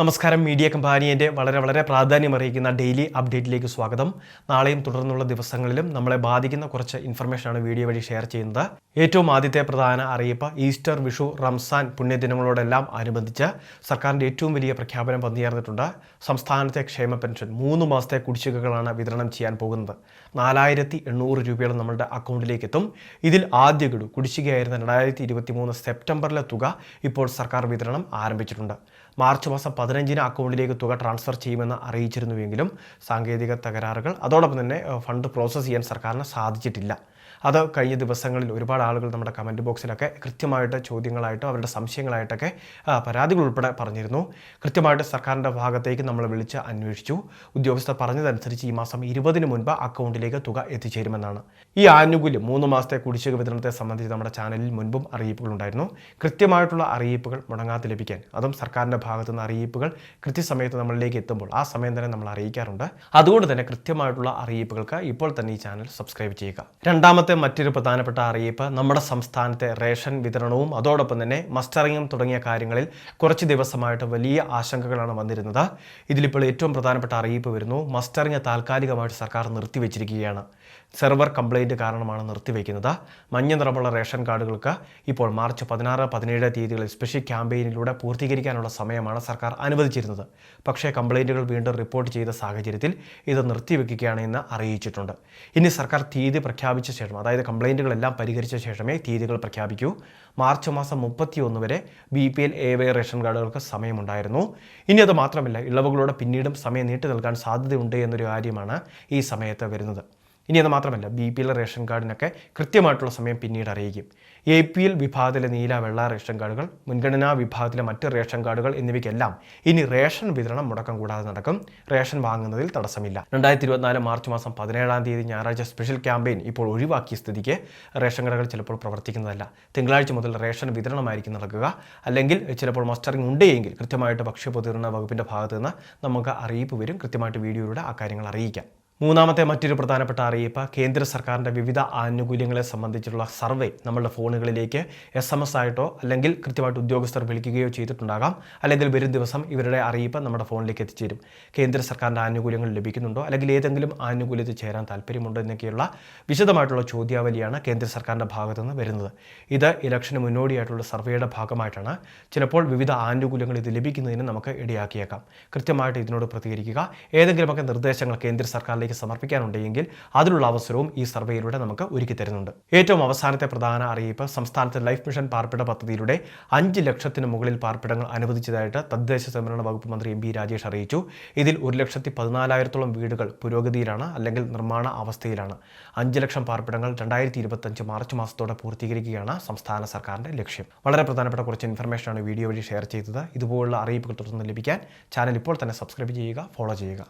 നമസ്കാരം. മീഡിയ കമ്പാനിയന്റെ വളരെ വളരെ പ്രാധാന്യം അറിയിക്കുന്ന ഡെയിലി അപ്ഡേറ്റിലേക്ക് സ്വാഗതം. നാളെയും തുടർന്നുള്ള ദിവസങ്ങളിലും നമ്മളെ ബാധിക്കുന്ന കുറച്ച് ഇൻഫർമേഷനാണ് വീഡിയോ വഴി ഷെയർ ചെയ്യുന്നത്. ഏറ്റവും ആദ്യത്തെ പ്രധാന അറിയിപ്പ് ഈസ്റ്റർ വിഷു റംസാൻ പുണ്യദിനങ്ങളോടെല്ലാം അനുബന്ധിച്ച് സർക്കാരിന്റെ ഏറ്റവും വലിയ പ്രഖ്യാപനം വന്നുചേർന്നിട്ടുണ്ട് സംസ്ഥാനത്തെ ക്ഷേമ പെൻഷൻ മൂന്ന് മാസത്തെ കുടിശ്ശികകളാണ് വിതരണം ചെയ്യാൻ പോകുന്നത്. നാലായിരത്തി എണ്ണൂറ് രൂപയോളം നമ്മളുടെ അക്കൗണ്ടിലേക്ക് എത്തും ഇതിൽ ആദ്യ ഗഡു കുടിശ്ശികയായിരുന്ന രണ്ടായിരത്തി ഇരുപത്തി മൂന്ന് സെപ്റ്റംബറിലെ തുക ഇപ്പോൾ സർക്കാർ വിതരണം ആരംഭിച്ചിട്ടുണ്ട്. മാർച്ച് മാസം പതിനഞ്ചിന് അക്കൗണ്ടിലേക്ക് തുക ട്രാൻസ്ഫർ ചെയ്യുമെന്ന് അറിയിച്ചിരുന്നുവെങ്കിലും സാങ്കേതിക തകരാറുകൾ അതോടൊപ്പം തന്നെ ഫണ്ട് പ്രോസസ്സ് ചെയ്യാൻ സർക്കാരിന് സാധിച്ചിട്ടില്ല. അത് കഴിഞ്ഞ ദിവസങ്ങളിൽ ഒരുപാട് ആളുകൾ നമ്മുടെ കമന്റ് ബോക്സിലൊക്കെ കൃത്യമായിട്ട് ചോദ്യങ്ങളായിട്ടോ അവരുടെ സംശയങ്ങളായിട്ടൊക്കെ പരാതികൾ ഉൾപ്പെടെ പറഞ്ഞിരുന്നു. കൃത്യമായിട്ട് സർക്കാരിന്റെ ഭാഗത്തേക്ക് നമ്മൾ വിളിച്ച് അന്വേഷിച്ചു. ഉദ്യോഗസ്ഥർ പറഞ്ഞതനുസരിച്ച് ഈ മാസം ഇരുപതിന് മുൻപ് അക്കൗണ്ടിലേക്ക് തുക എത്തിച്ചേരുമെന്നാണ്. ഈ ആനുകൂല്യം മൂന്ന് മാസത്തെ കുടിശ്ശിക വിതരണത്തെ സംബന്ധിച്ച് നമ്മുടെ ചാനലിൽ മുൻപും അറിയിപ്പുകൾ ഉണ്ടായിരുന്നു. കൃത്യമായിട്ടുള്ള അറിയിപ്പുകൾ മുടങ്ങാതെ ലഭിക്കാൻ അതും സർക്കാരിന്റെ ഭാഗത്തു നിന്ന് അറിയിപ്പുകൾ കൃത്യസമയത്ത് നമ്മളിലേക്ക് എത്തുമ്പോൾ ആ സമയം തന്നെ നമ്മൾ അറിയിക്കാറുണ്ട്. അതുകൊണ്ട് തന്നെ കൃത്യമായിട്ടുള്ള അറിയിപ്പുകൾക്ക് ഇപ്പോൾ തന്നെ ഈ ചാനൽ സബ്സ്ക്രൈബ് ചെയ്യുക. രണ്ടാമത്തെ മറ്റൊരു പ്രധാനപ്പെട്ട അറിയിപ്പ് നമ്മുടെ സംസ്ഥാനത്തെ റേഷൻ വിതരണവും അതോടൊപ്പം തന്നെ മസ്റ്ററിങ്ങും തുടങ്ങിയ കാര്യങ്ങളിൽ കുറച്ച് ദിവസമായിട്ട് വലിയ ആശങ്കകളാണ് വന്നിരുന്നത്. ഇതിലിപ്പോൾ ഏറ്റവും പ്രധാനപ്പെട്ട അറിയിപ്പ് വരുന്നു മസ്റ്ററിങ് താൽക്കാലികമായിട്ട് സർക്കാർ നിർത്തിവെച്ചിരിക്കുകയാണ്. സെർവർ കംപ്ലൈന്റ് കാരണമാണ് നിർത്തിവെക്കുന്നത്. മഞ്ഞ നിറമുള്ള റേഷൻ കാർഡുകൾക്ക് ഇപ്പോൾ മാർച്ച് പതിനാറ് പതിനേഴ് തീയതികളിൽ സ്പെഷ്യൽ ക്യാമ്പയിനിലൂടെ പൂർത്തീകരിക്കാനുള്ള സമയമാണ് സർക്കാർ അനുവദിച്ചിരുന്നത്. പക്ഷേ കംപ്ലൈന്റുകൾ വീണ്ടും റിപ്പോർട്ട് ചെയ്ത സാഹചര്യത്തിൽ ഇത് നിർത്തിവെക്കുകയാണ് എന്ന് അറിയിച്ചിട്ടുണ്ട്. ഇനി സർക്കാർ തീയതി പ്രഖ്യാപിച്ച അതായത് കംപ്ലൈന്റുകളെല്ലാം പരിഹരിച്ച ശേഷമേ തീയതികൾ പ്രഖ്യാപിക്കൂ. മാർച്ച് മാസം മുപ്പത്തിയൊന്ന് വരെ B P L A Y ration കാർഡുകൾക്ക് സമയമുണ്ടായിരുന്നു. ഇനി അത് മാത്രമല്ല ഇളവുകളോടെ പിന്നീടും സമയം നീട്ടി നൽകാൻ സാധ്യതയുണ്ട് എന്നൊരു കാര്യമാണ് ഈ സമയത്ത് വരുന്നത്. ഇനി അത് മാത്രമല്ല ബി പി എൽ റേഷൻ കാർഡിനൊക്കെ കൃത്യമായിട്ടുള്ള സമയം പിന്നീട് അറിയിക്കും. എ പി എൽ വിഭാഗത്തിലെ നീല വെള്ള റേഷൻ കാർഡുകൾ മുൻഗണനാ വിഭാഗത്തിലെ മറ്റ് റേഷൻ കാർഡുകൾ എന്നിവയ്ക്കെല്ലാം ഇനി റേഷൻ വിതരണം മുടക്കം കൂടാതെ നടക്കും. റേഷൻ വാങ്ങുന്നതിൽ തടസ്സമില്ല. രണ്ടായിരത്തി ഇരുപത്തിനാല് മാർച്ച് മാസം പതിനേഴാം തീയതി ഞായറാഴ്ച സ്പെഷ്യൽ ക്യാമ്പയിൻ ഇപ്പോൾ ഒഴിവാക്കിയ സ്ഥിതിക്ക് റേഷൻ കടകൾ ചിലപ്പോൾ പ്രവർത്തിക്കുന്നതല്ല. തിങ്കളാഴ്ച മുതൽ റേഷൻ വിതരണമായിരിക്കും നടക്കുക. അല്ലെങ്കിൽ ചിലപ്പോൾ മസ്റ്ററിംഗ് ഉണ്ടെങ്കിൽ കൃത്യമായിട്ട് ഭക്ഷ്യപൊതുവിതരണ വകുപ്പിന്റെ ഭാഗത്ത് നിന്ന് നമുക്ക് അറിയിപ്പ് വരും. കൃത്യമായിട്ട് വീഡിയോയിലൂടെ ആ കാര്യങ്ങൾ അറിയിക്കാം. മൂന്നാമത്തെ മറ്റൊരു പ്രധാനപ്പെട്ട അറിയിപ്പ് കേന്ദ്ര സർക്കാരിന്റെ വിവിധ ആനുകൂല്യങ്ങളെ സംബന്ധിച്ചുള്ള സർവേ നമ്മളുടെ ഫോണുകളിലേക്ക് എസ് എം എസ് ആയിട്ടോ അല്ലെങ്കിൽ കൃത്യമായിട്ട് ഉദ്യോഗസ്ഥർ വിളിക്കുകയോ ചെയ്തിട്ടുണ്ടാകാം. അല്ലെങ്കിൽ വരും ദിവസം ഇവരുടെ അറിയിപ്പ് നമ്മുടെ ഫോണിലേക്ക് എത്തിച്ചേരും. കേന്ദ്ര സർക്കാരിന്റെ ആനുകൂല്യങ്ങൾ ലഭിക്കുന്നുണ്ടോ? അല്ലെങ്കിൽ ഏതെങ്കിലും ആനുകൂല്യത്തിൽ ചേരാൻ താല്പര്യമുണ്ടോ എന്നൊക്കെയുള്ള വിശദമായിട്ടുള്ള ചോദ്യാവലിയാണ് കേന്ദ്ര സർക്കാരിന്റെ ഭാഗത്തു നിന്ന് വരുന്നത്. ഇത് ഇലക്ഷന് മുന്നോടിയായിട്ടുള്ള സർവേയുടെ ഭാഗമായിട്ടാണ്. ചിലപ്പോൾ വിവിധ ആനുകൂല്യങ്ങൾ ഇത് ലഭിക്കുന്നതിന് നമുക്ക് ഇടയാക്കിയേക്കാം. കൃത്യമായിട്ട് ഇതിനോട് പ്രതികരിക്കുക. ഏതെങ്കിലുമൊക്കെ നിർദ്ദേശങ്ങൾ കേന്ദ്ര സർക്കാരിലേക്ക് സമർപ്പിക്കാനുണ്ടെങ്കിൽ അതിനുള്ള അവസരവും ഈ സർവേയിലൂടെ നമുക്ക് ഒരുക്കി തരുന്നുണ്ട്. ഏറ്റവും അവസാനത്തെ പ്രധാന അറിയിപ്പ് സംസ്ഥാനത്തെ ലൈഫ് മിഷൻ പാർപ്പിട പദ്ധതിയിലൂടെ അഞ്ച് ലക്ഷത്തിന് മുകളിൽ പാർപ്പിടങ്ങൾ അനുവദിച്ചതായിട്ട് തദ്ദേശ സംവരണ വകുപ്പ് മന്ത്രി എം ബി രാജേഷ് അറിയിച്ചു. ഇതിൽ ഒരു ലക്ഷത്തി പതിനാലായിരത്തോളം വീടുകൾ പുരോഗതിയിലാണ് അല്ലെങ്കിൽ നിർമ്മാണ അവസ്ഥയിലാണ്. അഞ്ച് ലക്ഷം പാർപ്പിടങ്ങൾ രണ്ടായിരത്തി ഇരുപത്തഞ്ച് മാർച്ച് മാസത്തോടെ പൂർത്തീകരിക്കുകയാണ് സംസ്ഥാന സർക്കാരിന്റെ ലക്ഷ്യം. വളരെ പ്രധാനപ്പെട്ട കുറച്ച് ഇൻഫർമേഷനാണ് വീഡിയോ വഴി ഷെയർ ചെയ്തത്. ഇതുപോലുള്ള അറിയിപ്പുകൾ തുടർന്ന് ലഭിക്കാൻ ചാനൽ ഇപ്പോൾ തന്നെ സബ്സ്ക്രൈബ് ചെയ്യുക ഫോളോ ചെയ്യുക.